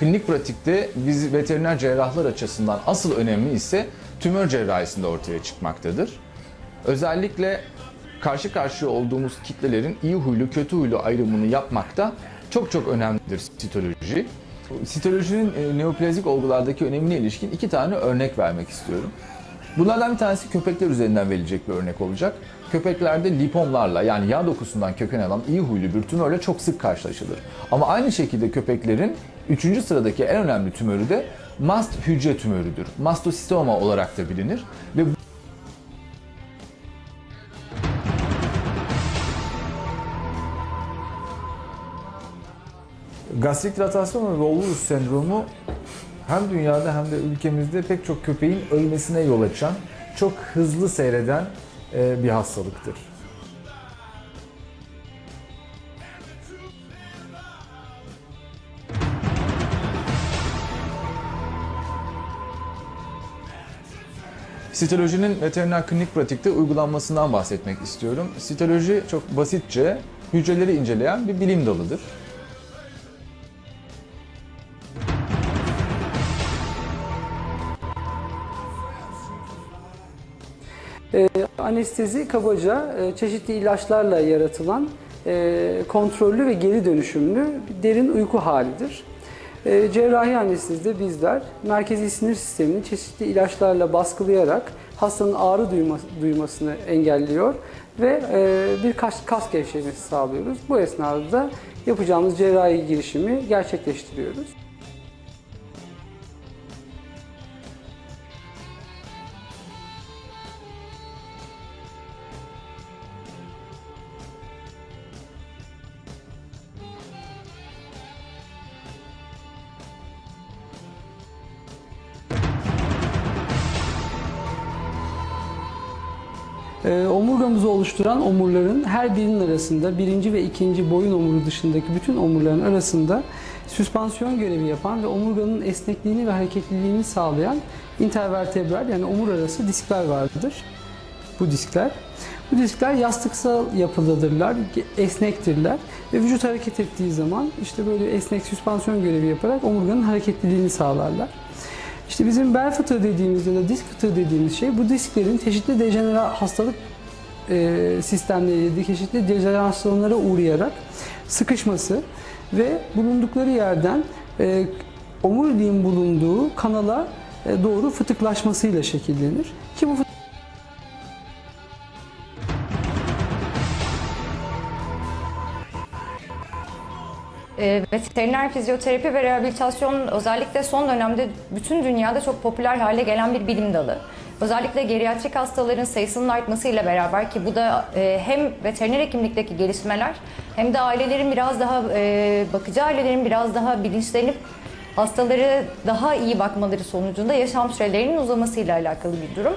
klinik pratikte biz veteriner cerrahlar açısından asıl önemli ise tümör cerrahisinde ortaya çıkmaktadır. Özellikle karşı karşıya olduğumuz kitlelerin iyi huylu kötü huylu ayrımını yapmakta çok çok önemlidir sitoloji. Sitolojinin e, neoplazik olgulardaki önemine ilişkin iki tane örnek vermek istiyorum. Bunlardan bir tanesi köpekler üzerinden verilecek bir örnek olacak. Köpeklerde lipomlarla yani yağ dokusundan köken alan iyi huylu bir tümörle çok sık karşılaşılır. Ama aynı şekilde köpeklerin üçüncü sıradaki en önemli tümörü de mast hücre tümörüdür. Mastosistoma olarak da bilinir ve Gastrik tratasyon ve Walrus sendromu hem dünyada hem de ülkemizde pek çok köpeğin ölmesine yol açan, çok hızlı seyreden e, bir hastalıktır. Sitolojinin veteriner klinik pratikte uygulanmasından bahsetmek istiyorum. Sitoloji çok basitçe hücreleri inceleyen bir bilim dalıdır. E, anestezi kabaca e, çeşitli ilaçlarla yaratılan e, kontrollü ve geri dönüşümlü derin uyku halidir. E, cerrahi anestezide bizler merkezi sinir sistemini çeşitli ilaçlarla baskılayarak hastanın ağrı duyma, duymasını engelliyor ve e, bir kas, kas gevşemesi sağlıyoruz. Bu esnada da yapacağımız cerrahi girişimi gerçekleştiriyoruz. Ee, omurgamızı oluşturan omurların her birinin arasında birinci ve ikinci boyun omuru dışındaki bütün omurların arasında süspansiyon görevi yapan ve omurganın esnekliğini ve hareketliliğini sağlayan intervertebral yani omur arası diskler vardır. Bu diskler. Bu diskler yastıksal yapılıdırlar, esnektirler ve vücut hareket ettiği zaman işte böyle esnek süspansiyon görevi yaparak omurganın hareketliliğini sağlarlar. İşte bizim bel fıtığı dediğimiz ya da disk fıtığı dediğimiz şey bu disklerin çeşitli dejenere hastalık e, sistemleriyle çeşitli dejenerasyonlara uğrayarak sıkışması ve bulundukları yerden e, omuriliğin bulunduğu kanala e, doğru fıtıklaşmasıyla şekillenir. Ki bu E, veteriner fizyoterapi ve rehabilitasyon özellikle son dönemde bütün dünyada çok popüler hale gelen bir bilim dalı. Özellikle geriatrik hastaların sayısının artmasıyla beraber ki bu da e, hem veteriner hekimlikteki gelişmeler hem de ailelerin biraz daha e, bakıcı ailelerin biraz daha bilinçlenip hastaları daha iyi bakmaları sonucunda yaşam sürelerinin uzamasıyla alakalı bir durum.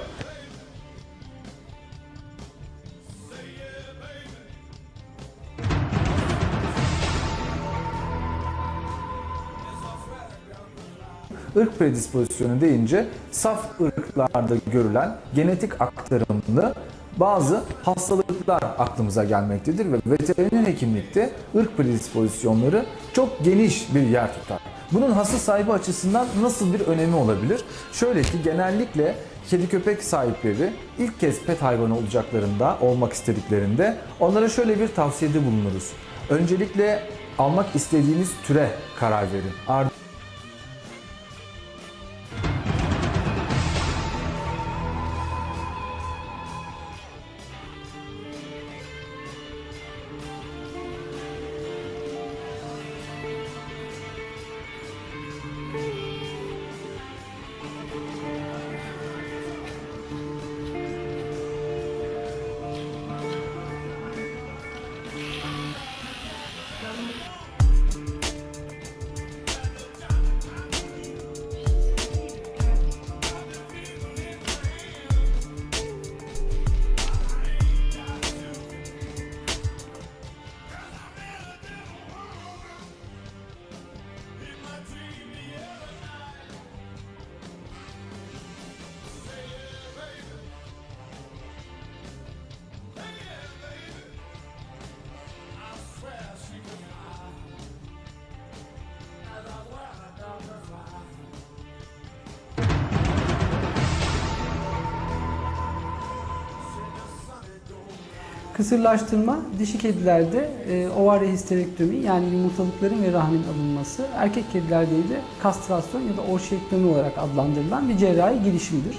Irk predispozisyonu deyince saf ırklarda görülen genetik aktarımlı bazı hastalıklar aklımıza gelmektedir ve veteriner hekimlikte ırk predispozisyonları çok geniş bir yer tutar. Bunun hasta sahibi açısından nasıl bir önemi olabilir? Şöyle ki genellikle kedi köpek sahipleri ilk kez pet hayvanı olacaklarında, olmak istediklerinde onlara şöyle bir tavsiyede bulunuruz. Öncelikle almak istediğiniz türe karar verin. Ardından Kısırlaştırma dişi kedilerde e, ovarya histerektomi yani yumurtalıkların ve rahmin alınması, erkek kedilerde de kastrasyon ya da orşiektomi olarak adlandırılan bir cerrahi girişimdir.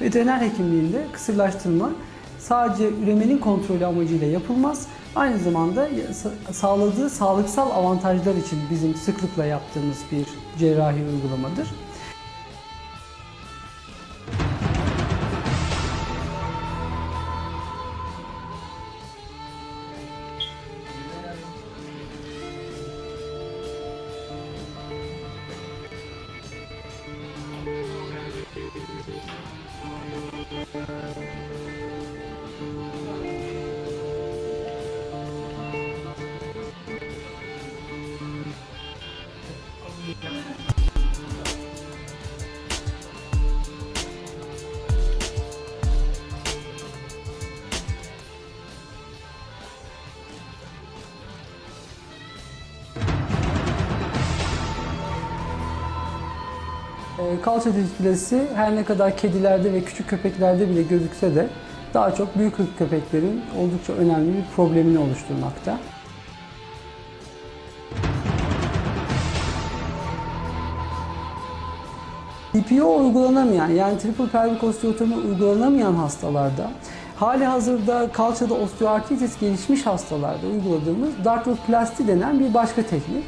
Veteriner hekimliğinde kısırlaştırma sadece üremenin kontrolü amacıyla yapılmaz. Aynı zamanda sa- sağladığı sağlıksal avantajlar için bizim sıklıkla yaptığımız bir cerrahi uygulamadır. Kalça displasi her ne kadar kedilerde ve küçük köpeklerde bile gözükse de daha çok büyük ırk köpeklerin oldukça önemli bir problemini oluşturmakta. TPO uygulanamayan yani triple pelvic osteotomi uygulanamayan hastalarda hali hazırda kalçada osteoartritis gelişmiş hastalarda uyguladığımız dartroplasti denen bir başka teknik.